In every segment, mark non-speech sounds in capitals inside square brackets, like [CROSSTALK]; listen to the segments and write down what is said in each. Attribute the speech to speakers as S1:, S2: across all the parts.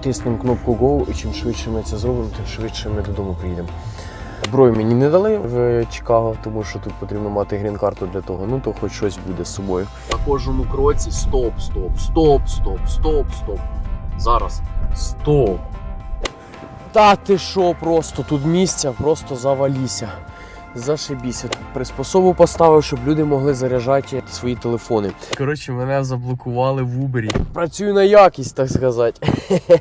S1: тиснемо кнопку Go, і чим швидше ми це зробимо, тим швидше ми додому приїдемо. Зброю мені не дали в Чикаго, тому що тут потрібно мати грін-карту для того. Ну то хоч щось буде з собою. На кожному кроці стоп, стоп, стоп, стоп, стоп, стоп. Зараз. Стоп. Та ти що просто тут місця, просто заваліся. Зашибіся. Приспособу поставив, щоб люди могли заряджати свої телефони. Коротше, мене заблокували в Убері. Працюю на якість, так сказати. [LAUGHS]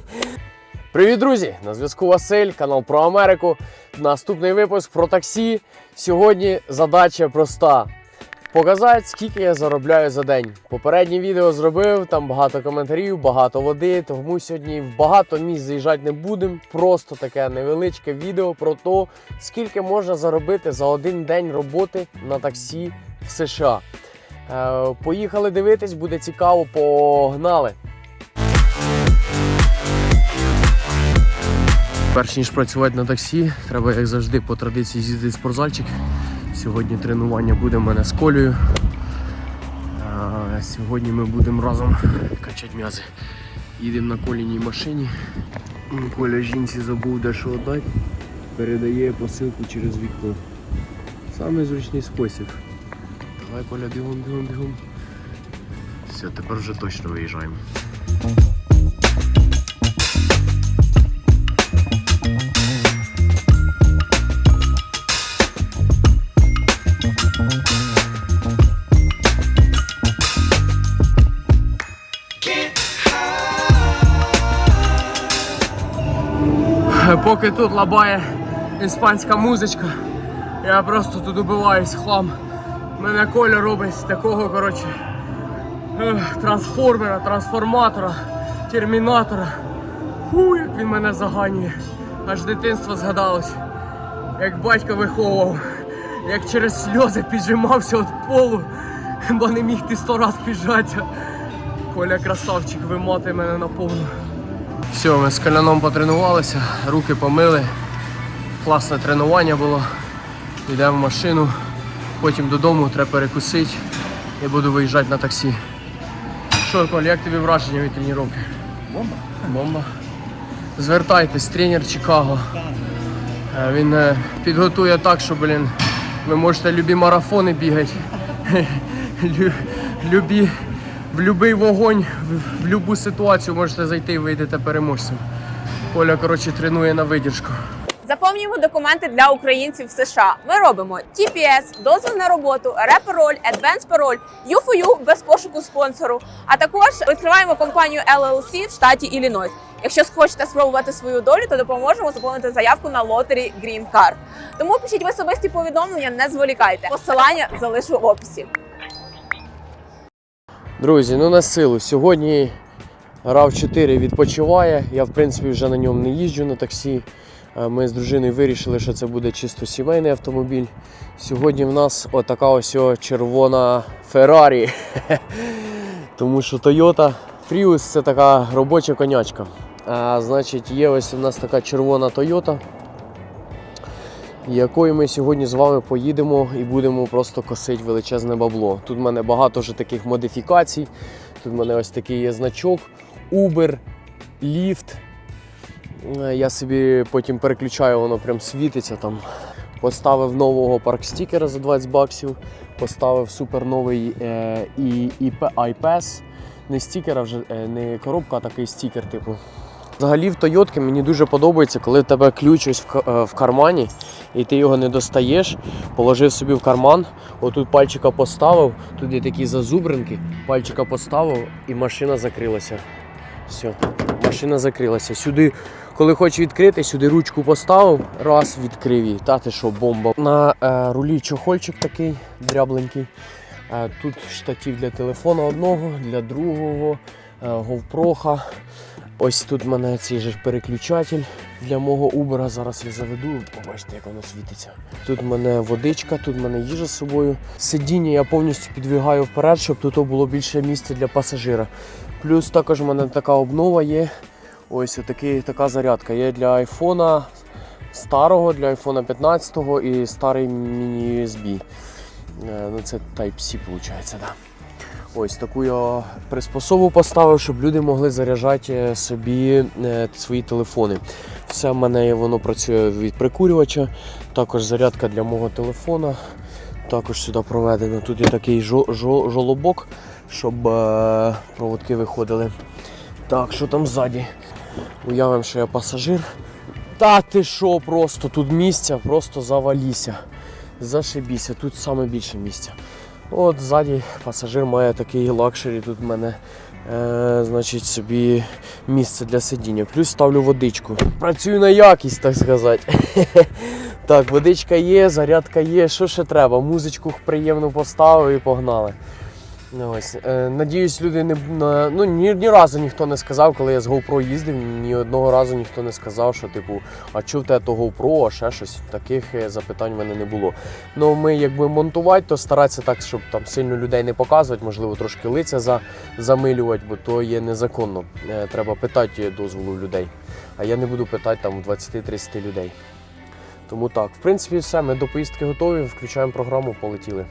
S1: Привіт, друзі! На зв'язку Василь, канал про Америку. Наступний випуск про таксі. Сьогодні задача проста. Показати, скільки я заробляю за день. Попереднє відео зробив, там багато коментарів, багато води. Тому сьогодні в багато місць заїжджати не будемо. Просто таке невеличке відео про те, скільки можна заробити за один день роботи на таксі в США. Е, поїхали дивитись, буде цікаво, погнали! Перш ніж працювати на таксі, треба, як завжди, по традиції з'їздити в спортзальчик. Сьогодні тренування буде в мене з колею. Сьогодні ми будемо разом качати м'язи. Їдемо на коліній машині. Коля жінці забув дещо віддати. Передає посилку через вікно. Самий зручний спосіб. Давай, Коля, бігом, бігом, бігом. Все, тепер вже точно виїжджаємо. Поки тут лабає іспанська музичка, я просто тут убиваюсь хлам. Мене Коля робить такого, коротше, трансформера, трансформатора, термінатора. Фу, як він мене заганює. Аж дитинство згадалось. Як батько виховував, як через сльози піджимався від полу, бо не міг ти сто раз піджатися. Коля красавчик вимотає мене на повну. Все, ми з коляном потренувалися, руки помили. Класне тренування було. Йдемо в машину, потім додому треба перекусити і буду виїжджати на таксі. Що, Коль, як тобі враження від тренування?
S2: Бомба?
S1: Бомба. Звертайтесь, тренер Чикаго. Е, Він е, підготує так, що, блін, ви можете любі марафони бігати. [LAUGHS] Любі, в будь-який вогонь, в будь-яку ситуацію можете зайти і вийдете переможцем. Коля, коротше, тренує на видержку.
S3: Заповнюємо документи для українців в США. Ми робимо TPS, дозвіл на роботу, advance пароль, U4U без пошуку спонсору. А також відкриваємо компанію LLC в штаті Іллінойс. Якщо хочете спробувати свою долю, то допоможемо заповнити заявку на лотері Green Card. Тому пишіть в особисті повідомлення, не зволікайте. Посилання залишу в описі.
S1: Друзі, ну на силу. Сьогодні RAV 4 відпочиває. Я, в принципі, вже на ньому не їжджу на таксі. Е, Ми з дружиною вирішили, що це буде чисто сімейний автомобіль. Сьогодні в нас отака ось червона Феррарі. [LAUGHS] Тому що Toyota Prius це така робоча конячка. А, значить, є ось у нас така червона Toyota, якою ми сьогодні з вами поїдемо і будемо просто косити величезне бабло. Тут в мене багато вже таких модифікацій. Тут в мене ось такий є значок Uber, Lyft. Е, Я собі потім переключаю, воно прям світиться там. Поставив нового парк-стікера за 20 баксів, поставив супер новий е, і, і iPass. Не стікера вже, е, не коробка, а такий стікер, типу. Взагалі в Тойотки мені дуже подобається, коли в тебе ключ ось е, в кармані, і ти його не достаєш, положив собі в карман, отут пальчика поставив, тут є такі зазубринки, пальчика поставив і машина закрилася. Все, машина закрилася. Сюди, коли хочу відкрити, сюди ручку поставив, раз відкрив її. Та ти що, бомба. На е, рулі чохольчик такий дрябленький. Е, тут штатів для телефона одного, для другого, е, GoPro. Ось тут в мене цей же переключатель для мого Uber. Зараз я заведу, побачите, як воно світиться. Тут в мене водичка, тут в мене їжа з собою. Сидіння я повністю підвигаю вперед, щоб тут було більше місця для пасажира. Плюс також в мене така обнова є. Ось отакий, така зарядка. Є для айфона старого, для айфона 15 і старий міні-USB. Е, Ну, це Type-C, виходить. Да. Ось таку я приспособу поставив, щоб люди могли заряджати е, собі е, свої телефони. Все в мене воно працює від прикурювача, також зарядка для мого телефона. Також сюди проведено. Тут є такий жо- жо- жолобок, щоб е, проводки виходили. Так, що там ззаді? Уявимо, що я пасажир. Та ти що, просто тут місця, просто заваліся. Зашибіся, тут саме більше місця. От ззаді пасажир має такий лакшері, тут в мене е, значить, собі місце для сидіння. Плюс ставлю водичку. Працюю на якість, так сказати. [LAUGHS] Так, водичка є, зарядка є, що ще треба? Музичку приємно поставив і погнали. Ну, ось. Е, надіюсь, люди не ну, ні, ні разу ніхто не сказав, коли я з GoPro їздив, ні одного разу ніхто не сказав, що типу, а чув те то GoPro, а ще щось. Таких е, запитань в мене не було. Ну, ми якби монтувати, то старатися так, щоб там сильно людей не показувати, можливо, трошки лиця за, замилювати, бо то є незаконно. Е, треба питати дозволу людей. А я не буду питати там у 20-30 людей. Тому так, в принципі, все, ми до поїздки готові, включаємо програму, полетіли.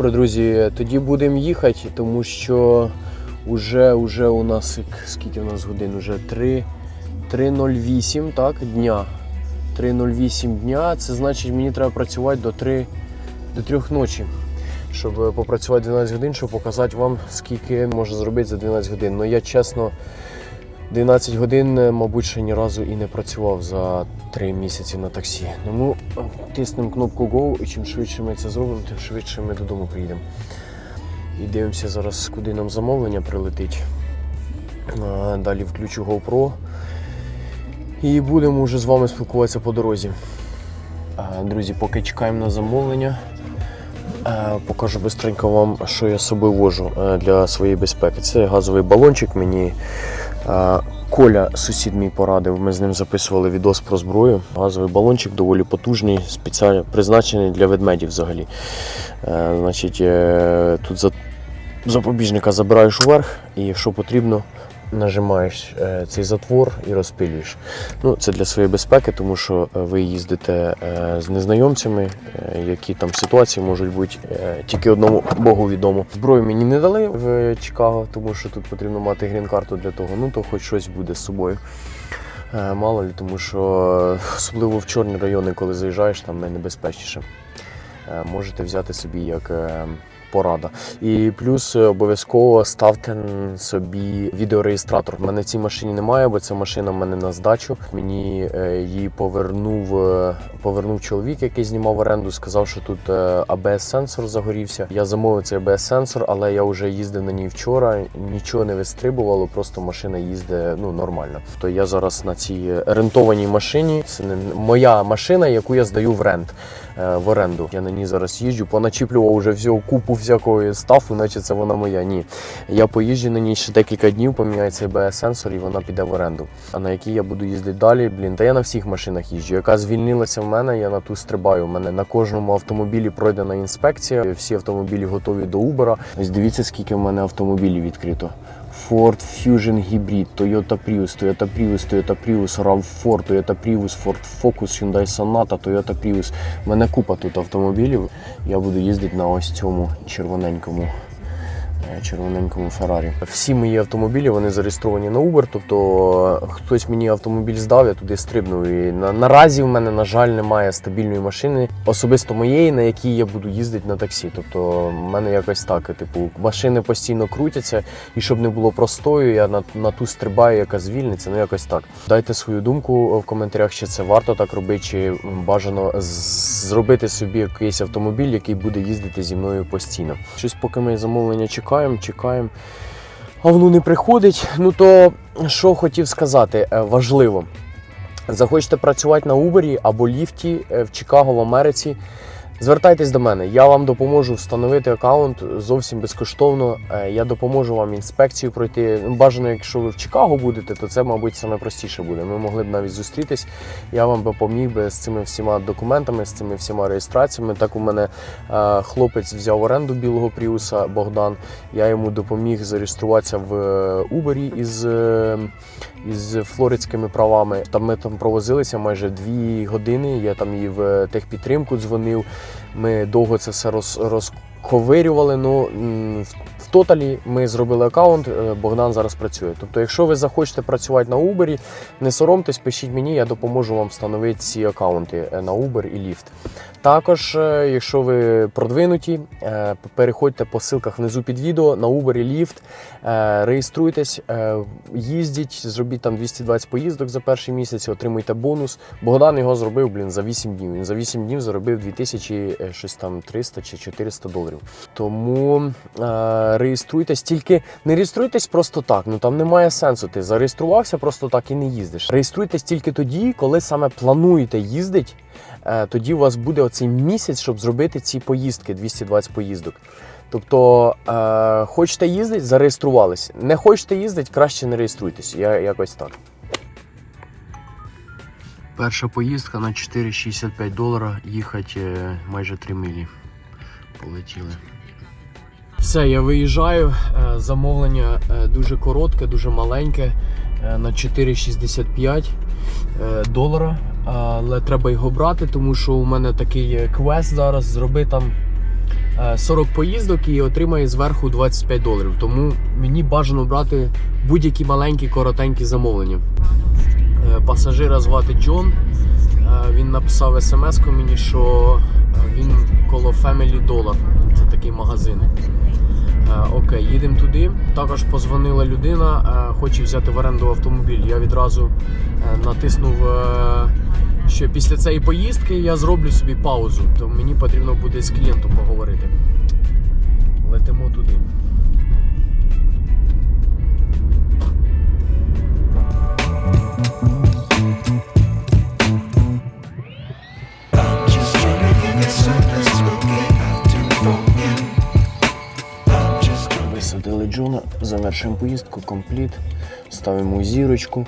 S1: Добре, друзі, тоді будемо їхати, тому що вже, вже у нас скільки у нас годин? Уже 3.08 так, дня. 3.08 дня. Це значить, мені треба працювати до 3, до 3 ночі. Щоб е, попрацювати 12 годин, щоб показати вам, скільки можна зробити за 12 годин. Ну я чесно, 12 годин, е, мабуть, ще ні разу і не працював за 3 місяці на таксі. Тому е, тиснемо кнопку Go, і чим швидше ми це зробимо, тим швидше ми додому приїдемо. І дивимося зараз, куди нам замовлення прилетить. Далі включу GoPro. І будемо вже з вами спілкуватися по дорозі. Друзі, поки чекаємо на замовлення, покажу бистренько вам, що я з собою вожу е, для своєї безпеки. Це газовий балончик. Мені Коля, сусід мій порадив, ми з ним записували відос про зброю. Газовий балончик доволі потужний, спеціально призначений для ведмедів взагалі. Е, Значить, е, тут запобіжника забираєш вверх і якщо потрібно, нажимаєш е, цей затвор і розпилюєш. Ну, це для своєї безпеки, тому що е, ви їздите е, з незнайомцями, які там ситуації можуть бути тільки одному Богу відомо. Зброю мені не дали в Чикаго, тому що тут потрібно мати грін-карту для того. Ну то хоч щось буде з собою. Мало ли, тому що особливо в чорні райони, коли заїжджаєш, там найнебезпечніше. Можете взяти собі як порада. І плюс е, обов'язково ставте собі відеореєстратор. У мене цій машині немає, бо ця машина в мене на здачу. Мені е, її повернув, е, повернув чоловік, який знімав оренду. Сказав, що тут ABS-сенсор загорівся. Я замовив цей ABS-сенсор, але я вже їздив на ній вчора. Нічого не вистрибувало, просто машина їздить ну, нормально. То я зараз на цій рентованій машині. Це не моя машина, яку я здаю в рент. В оренду. Я на ній зараз їжджу, поначіплював вже всього купу всякої стафу, наче це вона моя. Ні. Я поїжджу на ній ще декілька днів, поміняю цей BS-сенсор і вона піде в оренду. А на якій я буду їздити далі, блін, та я на всіх машинах їжджу. Яка звільнилася в мене, я на ту стрибаю. У мене на кожному автомобілі пройдена інспекція. Всі автомобілі готові до Uber. Ось дивіться, скільки в мене автомобілів відкрито. Ford Fusion Hybrid, Toyota Prius, Toyota Prius, Toyota Prius, RAV4, Toyota Prius, Ford Focus, Hyundai Sonata, Toyota Prius. У мене купа тут автомобілів. Я буду їздити на ось цьому червоненькому. Е, Червоненькому Феррарі. Всі мої автомобілі вони зареєстровані на Uber, тобто е, хтось мені автомобіль здав, я туди стрибнув. І на, наразі в мене, на жаль, немає стабільної машини, особисто моєї, на якій я буду їздити на таксі. Тобто, в мене якось так, типу, машини постійно крутяться, і щоб не було простою, я на, на ту стрибаю, яка звільниться, ну якось так. Дайте свою думку в коментарях, чи це варто так робити, чи бажано зробити собі якийсь автомобіль, який буде їздити зі мною постійно. Щось, поки ми замовлення чекаємо, чекаємо. А воно не приходить. Ну то що хотів сказати, е, важливо. Захочете працювати на Uber або ліфті е, в Чикаго в Америці. Звертайтесь до мене, я вам допоможу встановити аккаунт зовсім безкоштовно. Е, Я допоможу вам інспекцію пройти. Ну, Бажано, якщо ви в Чикаго будете, то це, мабуть, саме простіше буде. Ми могли б навіть зустрітись. Я вам би поміг би з цими всіма документами, з цими всіма реєстраціями. Так у мене е, хлопець взяв оренду білого Пріуса Богдан. Я йому допоміг зареєструватися в е, Uber із, із флоридськими правами. Там ми там провозилися майже дві години. Я там і в техпідтримку дзвонив. Ми довго це все роз, розковирювали. Ну в, в тоталі ми зробили аккаунт. е, Богдан зараз працює. Тобто, якщо ви захочете працювати на Uber, не соромтесь, пишіть мені, я допоможу вам встановити ці аккаунти е, на Uber і Lyft. Також, е, якщо ви продвинуті, е, переходьте по ссылках внизу під відео на Uber і Lyft, е, реєструйтесь, їздіть, зробіть там 220 поїздок за перший місяць, отримуйте бонус. Богдан його зробив блін, за 8 днів. Він за 8 днів заробив 2000 е, щось там 300 чи 400 доларів. Тому реєструйтесь, тільки не реєструйтесь просто так. Ну там немає сенсу. Ти зареєструвався просто так і не їздиш. Реєструйтесь тільки тоді, коли саме плануєте їздити. Е, тоді у вас буде оцей місяць, щоб зробити ці поїздки, 220 поїздок. Тобто, е, хочете їздити, зареєструвались. Не хочете їздити, краще не реєструйтесь. Я якось так. Перша поїздка на 4,65 долара. Їхати е, майже 3 милі. Полетіли. Все, я виїжджаю. Е, Замовлення дуже коротке, дуже маленьке. На 4,65 е, долара. Але треба його брати, тому що у мене такий е, квест зараз. Зроби там е, 40 поїздок і отримає зверху 25 доларів. Тому мені бажано брати будь-які маленькі, коротенькі замовлення. Е, Пасажира звати Джон. Е, Він написав смс мені, що е, він коло Family Dollar. Це такий магазин. Е, Окей, їдемо туди. Також позвонила людина, е, хоче взяти в оренду автомобіль. Я відразу е, натиснув, що після цієї поїздки я зроблю собі паузу, то мені потрібно буде з клієнтом поговорити. Летимо туди. Завершуємо поїздку, компліт. Ставимо зірочку,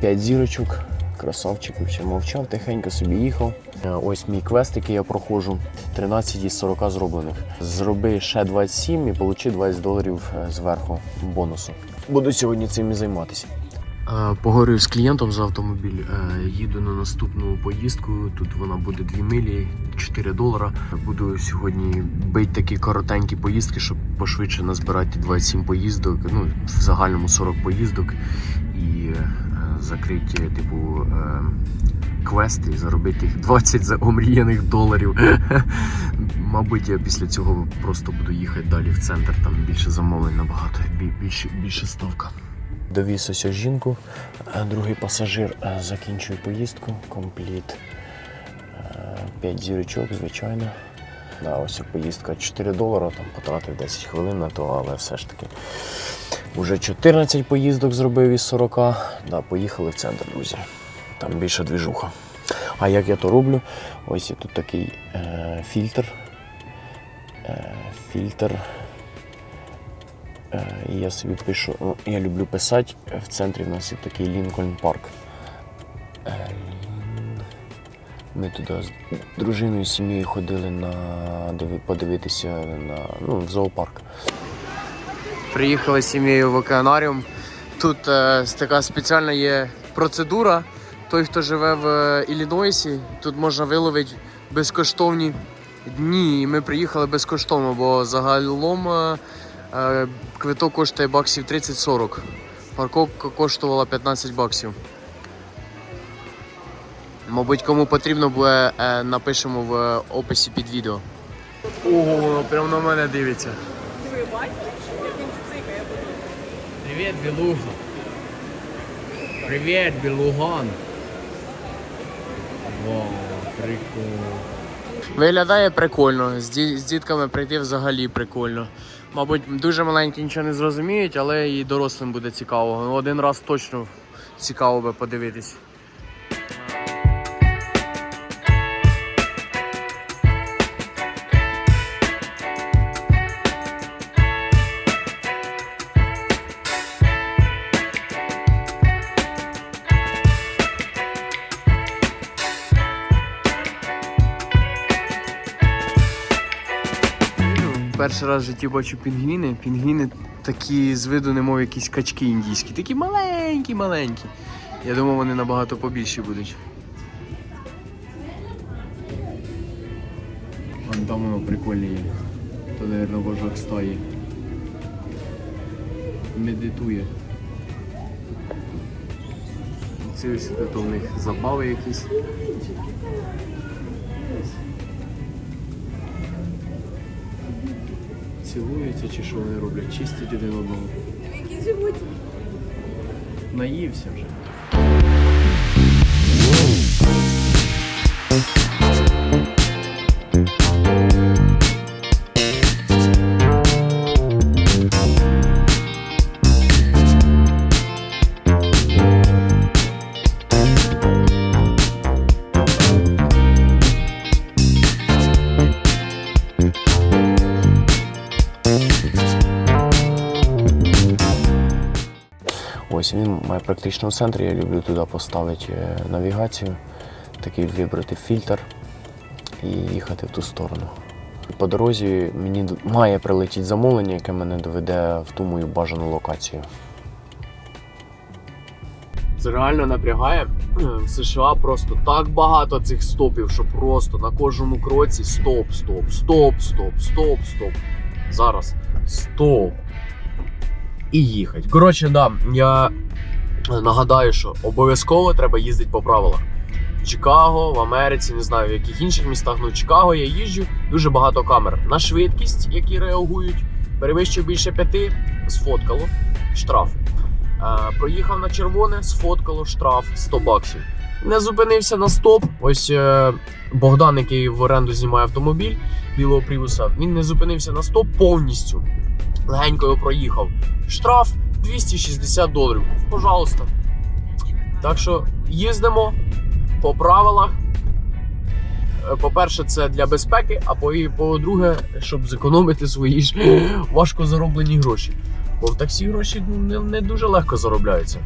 S1: 5 зірочок. Красавчик ще мовчав, тихенько собі їхав. Е, Ось мій квест, який я проходжу. 13 із 40 зроблених. Зроби ще 27 і получи 20 доларів е, зверху бонусу. Буду сьогодні цим і займатися. Поговорив з клієнтом за автомобіль. Е, Їду на наступну поїздку. Тут вона буде 2 милі, 4 долара. Буду сьогодні бити такі коротенькі поїздки, щоб пошвидше назбирати 27 поїздок. Ну, в загальному 40 поїздок і е, закрити, типу, е, квести заробити їх 20 за омріяних доларів. [LAUGHS] Мабуть, я після цього просто буду їхати далі в центр. Там більше замовлень набагато, більше, більше ставка. Довіз ось жінку, другий пасажир е, закінчує поїздку, компліт. 5 зірочок, звичайно. Да, ось поїздка 4 долара, там потратив 10 хвилин на то, але все ж таки. Уже 14 поїздок зробив із 40. Да, поїхали в центр, друзі. Там більше двіжуха. А як я то роблю? Ось є тут такий е, фільтр. Е, фільтр. Е, І я собі пишу, ну, я люблю писати. В центрі в нас є такий Лінкольн Парк. Е, Ми туди з дружиною, з сім'єю ходили на подивитися на ну, в зоопарк. Приїхали з сім'єю в океанаріум. Тут е, така спеціальна є процедура. Той, хто живе в е, Іллінойсі, тут можна виловити безкоштовні дні. І ми приїхали безкоштовно, бо загалом е, е, квиток коштує баксів 30-40. Парковка коштувала 15 баксів. Мабуть, кому потрібно буде, е, напишемо в е, описі під відео. Ого, воно прямо на мене дивиться. Привіт, Білуга. Привіт, Білуган. Вау, прикольно. Виглядає прикольно. З, ді- з дітками прийти взагалі прикольно. Мабуть, дуже маленькі нічого не зрозуміють, але і дорослим буде цікаво. Один раз точно цікаво би подивитись. Перший раз в житті бачу пінгвіни. Пінгвіни такі з виду, немов якісь качки індійські, такі маленькі, маленькі. Я думав, вони набагато побільші будуть. Вон там воно прикольне є. То, мабуть, вожак стаї. Медитує. Ці ось тут у них забави якісь. Цілуються чи що вони роблять? Чистять один одного.
S3: Які живуть.
S1: Наївся вже. Ось він має практично в центрі. Я люблю туди поставити е, навігацію, такий вибрати фільтр і їхати в ту сторону. По дорозі мені має прилетіти замовлення, яке мене доведе в ту мою бажану локацію. Це реально напрягає. В США просто так багато цих стопів, що просто на кожному кроці стоп, стоп, стоп, стоп, стоп, стоп. Зараз стоп і їхати. Коротше, да, я нагадаю, що обов'язково треба їздити по правилах. В Чикаго, в Америці, не знаю, в яких інших містах. Ну, в Чикаго я їжджу, дуже багато камер. На швидкість, які реагують, перевищив більше п'яти, сфоткало штраф. Е, проїхав на червоне, сфоткало штраф 100 баксів. Не зупинився на стоп. Ось е, Богдан, який в оренду знімає автомобіль білого привуса, він не зупинився на стоп повністю. Легенько проїхав. Штраф 260 доларів. Пожалуйста. Так що їздимо по правилах. Е, По-перше, це для безпеки, а по-друге, щоб зекономити свої ж [LAUGHS] важко зароблені гроші. Бо в таксі гроші ну, не, не дуже легко заробляються.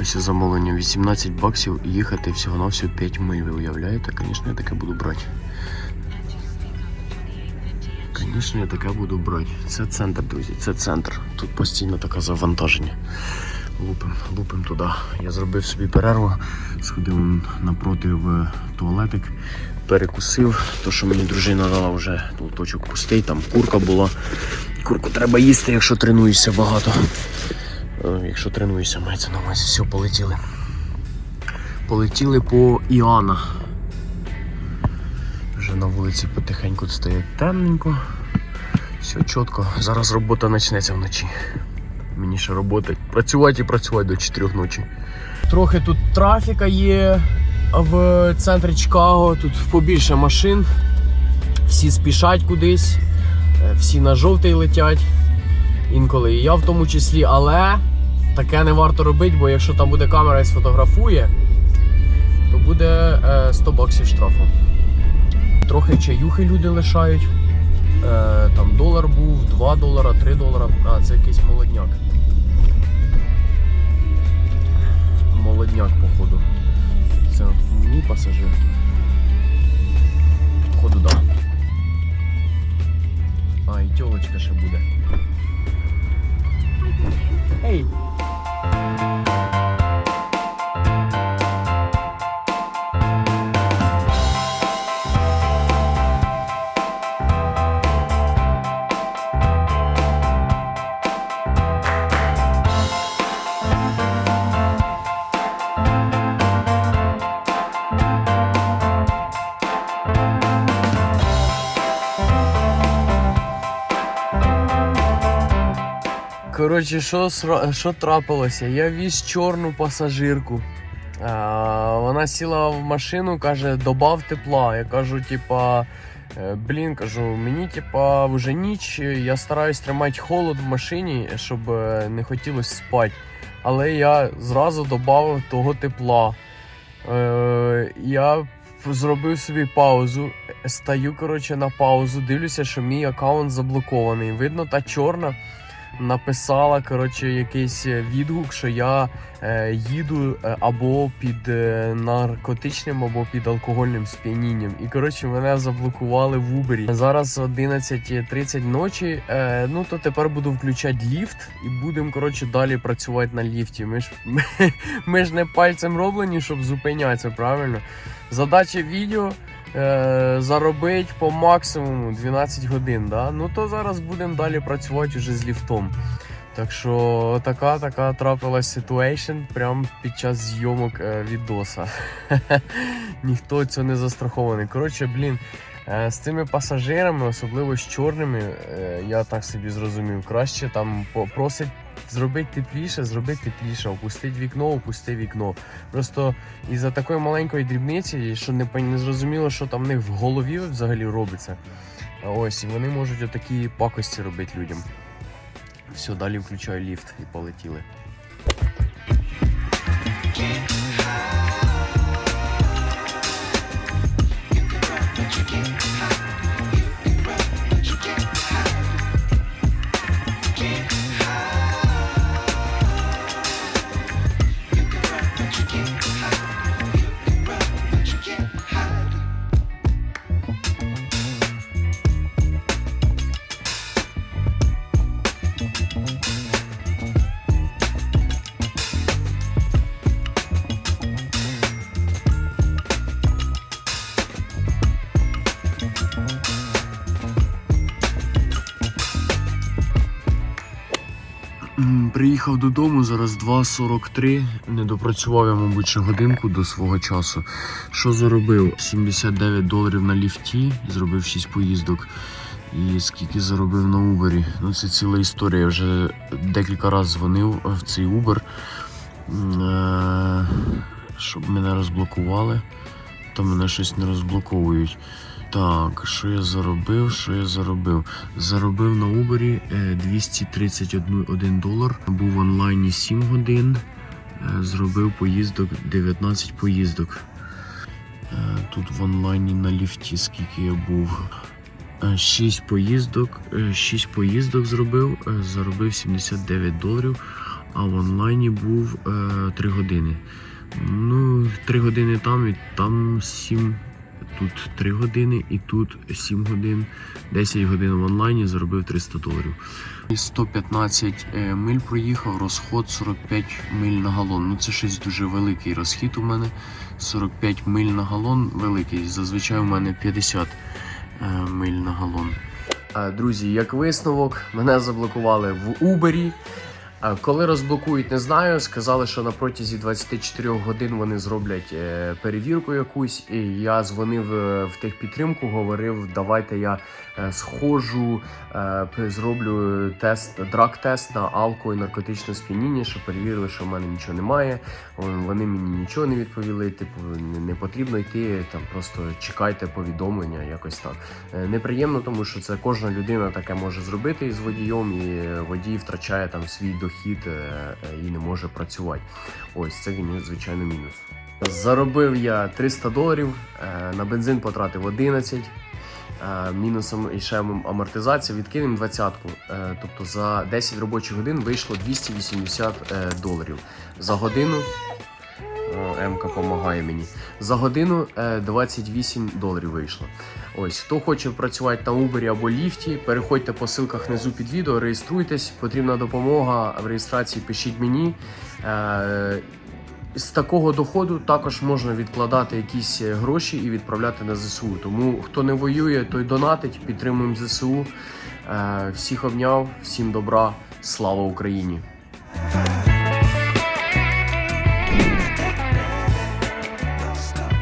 S1: Ось замовлення 18 баксів і їхати всього на всього 5 миль. Ви уявляєте? Звісно, я таке буду брати. Звісно, я таке буду брати. Це центр, друзі, це центр. Тут постійно таке завантаження. Лупим, лупим туди. Я зробив собі перерву, сходив напроти в туалетик, перекусив. То, що мені дружина дала вже лоточок пустий, там курка була. Курку треба їсти, якщо тренуєшся багато. Е, Якщо тренуєшся, мається на увазі. Все, полетіли. Полетіли по Іоанна. Вже на вулиці потихеньку стає темненько. Все чітко. Зараз робота почнеться вночі. Мені ще роботи. Працювати і працювати до 4 ночі. Трохи тут трафіка є в центрі Чикаго. Тут побільше машин. Всі спішать кудись, е, всі на жовтий летять. Інколи і я в тому числі, але таке не варто робити, бо якщо там буде камера і сфотографує, то буде е, 100 баксів штрафу. Трохи чаюхи люди лишають. Е, там долар був, 2 долара, 3 долара. А, це якийсь молодняк. Молодняк, походу. Це мій пасажир. Походу, да. А, і тьолочка ще буде. Ей! Коротше, що, що трапилося? Я віз чорну пасажирку. А, вона сіла в машину, каже, добав тепла. Я кажу, типа, «Е, блін, кажу, мені типа вже ніч, я стараюсь тримати холод в машині, щоб е, не хотілося спати. Але я зразу додав того тепла. Е, я зробив собі паузу, стаю коротше, на паузу, дивлюся, що мій аккаунт заблокований. Видно, та чорна написала коротше, якийсь відгук, що я е, їду е, або під е, наркотичним, або під алкогольним сп'янінням. І коротше мене заблокували в Убері. Зараз 11.30 ночі. Е, ну то тепер буду включати ліфт і будемо коротше далі працювати на ліфті. Ми ж [LAUGHS] ми, ми ж не пальцем роблені, щоб зупинятися, правильно? Задача відео е, заробити по максимуму 12 годин. Да? Ну то зараз будемо далі працювати вже з ліфтом. Так що така така трапилась ситуейшн прямо під час зйомок е, відоса. [LAUGHS] Ніхто цього не застрахований. Коротше, блін, е, з цими пасажирами, особливо з чорними, е, я так собі зрозумів, краще там попросить зробити тепліше, зробити тепліше, опустити вікно, опусти вікно. Просто із-за такої маленької дрібниці, що не, не зрозуміло, що там в них в голові взагалі робиться. Ось, і вони можуть отакі пакості робити людям. Все, далі включаю ліфт і полетіли. Приїхав додому, зараз 2.43. Не допрацював я, мабуть, ще годинку до свого часу. Що заробив? 79 доларів на ліфті, зробив 6 поїздок. І скільки заробив на Убері. Ну це ціла історія. Я вже декілька разів дзвонив в цей Uber, е, щоб мене розблокували. То мене щось не розблоковують. Так, що я заробив? Що я заробив? Заробив на Uber е, 231 долар. Був в онлайні 7 годин. Е, Зробив поїздок 19 поїздок. Е, Тут в онлайні на ліфті скільки я був. 6 поїздок. 6 поїздок зробив, е, заробив 79 доларів, а в онлайні був 3 години. Ну, 3 години там і там 7 Тут 3 години і тут 7 годин, 10 годин в онлайні заробив 300 доларів. 115 е, миль проїхав, розход 45 миль на галон. Ну це щось дуже великий розхід у мене. 45 миль на галон великий. Зазвичай у мене 50 е, миль на галон. Друзі, як висновок, мене заблокували в Убері. Коли розблокують, не знаю. Сказали, що на протязі 24 годин вони зроблять е, перевірку якусь. І я дзвонив е, в техпідтримку, говорив, давайте я е, схожу, зроблю тест, драг-тест на алко і наркотичне сп'яніння, щоб перевірили, що в мене нічого немає. Вони мені нічого не відповіли. Типу, не- потрібно йти, там просто чекайте повідомлення, якось так. Неприємно, тому що це кожна людина таке може зробити із водієм, і водій втрачає там свій дохід е, е, і не може працювати. Ось це звичайно, мінус. Заробив я 300 доларів, е, на бензин потратив 11. е, Мінусом ще амортизація відкинемо двадцятку. Е, Тобто за 10 робочих годин вийшло 280 е, доларів. За годину Емка допомагає мені. За годину е, 28 доларів вийшло. Ось, хто хоче працювати на Uber або ліфті, переходьте по ссылках внизу під відео, реєструйтесь, потрібна допомога в реєстрації, пишіть мені. Е, з такого доходу також можна відкладати якісь гроші і відправляти на ЗСУ. Тому хто не воює, той донатить, підтримуємо ЗСУ. Е, всіх обняв, всім добра, слава Україні!